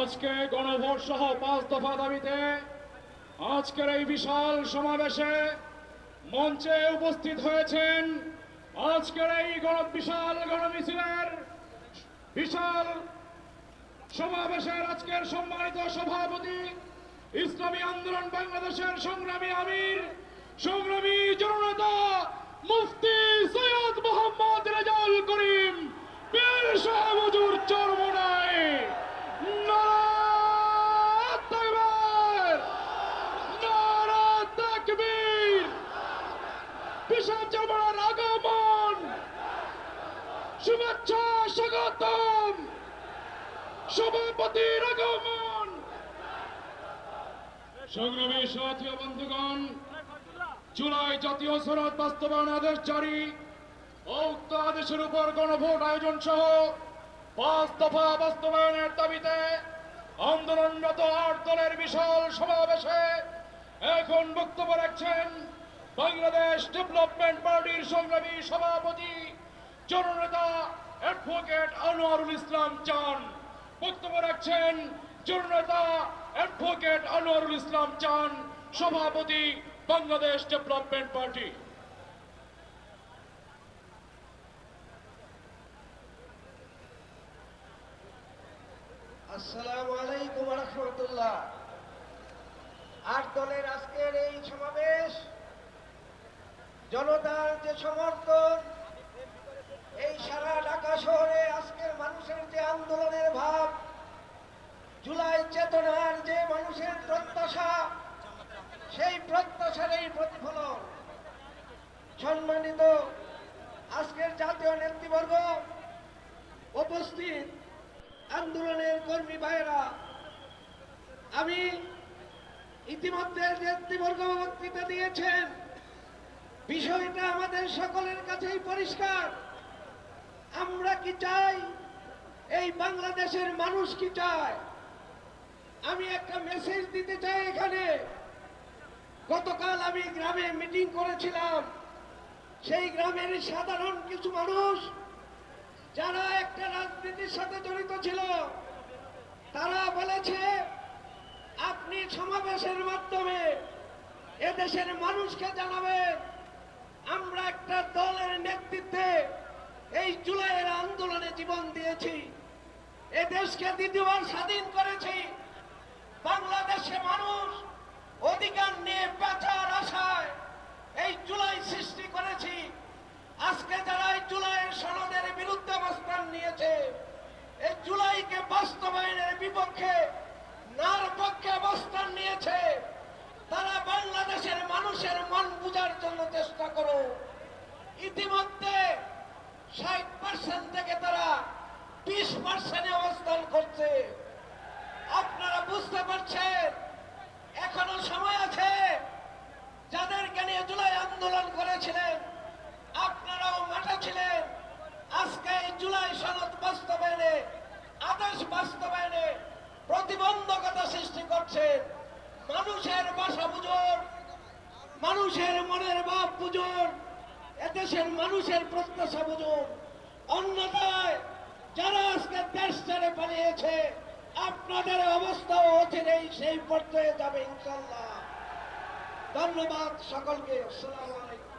আজকে গণভোট সহ পাঁচ দফা দাবিতে আজকের এই বিশাল সমাবেশে মঞ্চে উপস্থিত হয়েছেন আজকের এই গণ, বিশাল গণমিছিলের বিশাল সমাবেশের আজকের সম্মানিত সভাপতি, ইসলামী আন্দোলন বাংলাদেশের সংগ্রামী আমির, সংগ্রামী জননেতা মুফতি সৈয়দ মোহাম্মদ রেজাউল করিম পীর সাহেব হুজুর চরমোনাই নারা তাকবীর নারা তাকবীর বিশাল জামার আগমন শুভেচ্ছা, স্বাগতম। সভাপতির আগমন সংগ্রামী সাথী বন্ধুগণ, জুলাই জাতীয় সনদ বাস্তবায়ন আদেশ জারি। উক্ত আদেশের উপর গণভোট আয়োজন সহ পাঁচ দফা বাস্তবায়নের দাবিতে আন্দোলনরত আট দলের বিশাল সমাবেশে এখন বক্তব্য রাখছেন বাংলাদেশ ডেভেলপমেন্ট পার্টির সংগ্রামী সভাপতি জননেতা অ্যাডভোকেট আনোয়ারুল ইসলাম চান। বক্তব্য রাখছেন জননেতা অ্যাডভোকেট আনোয়ারুল ইসলাম চান, সভাপতি বাংলাদেশ ডেভেলপমেন্ট পার্টি। আসসালামু আলাইকুম রহমতুল্লাহ। আট দলের আজকের এই সমাবেশ, জনতার যে সমর্থন এই সারা ঢাকা শহরে আজকের মানুষের যে আন্দোলনের ভাব, জুলাই চেতনার যে মানুষের প্রত্যাশা, সেই প্রত্যাশার এই প্রতিফলন। সম্মানিত আজকের জাতীয় নেতৃবর্গ, উপস্থিত আন্দোলনের কর্মী ভাইয়েরা, আমি ইতিমধ্যে নেতৃবর্গ বক্তৃতা দিয়েছেন, বিষয়টা আমাদের সকলের কাছেই পরিষ্কার। চাই? এই বাংলাদেশের মানুষ কি চায়? আমি একটা মেসেজ দিতে চাই এখানে। গতকাল আমি গ্রামে মিটিং করেছিলাম। সেই গ্রামের সাধারণ কিছু মানুষ, যারা একটা রাজনীতির সাথে জড়িত ছিল, তারা বলেছে, আপনি সমাবেশের মাধ্যমে এদেশের মানুষকে জানাবেন। আমরা একটা দলের নেতৃত্বে এই জুলাইয়ের আন্দোলনে জীবন দিয়েছি। এ দেশকে দ্বিতীয়বার স্বাধীন করেছি। বাংলাদেশে মানুষ অধিকার নিয়ে বেচার আশায় এই জুলাই সৃষ্টি করেছি। আজকে যারা এই জুলাইয়ের সনদের বিরুদ্ধে অবস্থান নিয়েছে এই জুলাইকে বাস্তবায়নের বিপক্ষে নার পক্ষে অবস্থান নিয়েছে, তারা বাংলাদেশের মানুষের মন বুঝার জন্য চেষ্টা করো ইতিমধ্যে ষাট পার্সেন্ট থেকে তারা বিশ পার্সেন্টে অবস্থান করছে। আপনারা বুঝতে পারছেন, এখনও সময় আছে। যাদেরকে নিয়ে জুলাই আন্দোলন করেছিলেন, আপনারাও মাঠে ছিলেন। আজকে এই জুলাই সনদ বাস্তবায়নে, আদেশ বাস্তবায়নে প্রতিবন্ধকতা সৃষ্টি করছেন। মানুষের বাসা বুঝুন মানুষের মনের ভাব বুঝুন এদেশের মানুষের প্রত্যাশা বুঝুন। অন্যথায় যারা আজকে দেশ ছেড়ে পালিয়েছে, আপনাদের অবস্থাও অচিরেই সেই পর্যায়ে যাবে ইনশাল্লাহ ধন্যবাদ সকলকে। আসসালামু আলাইকুম।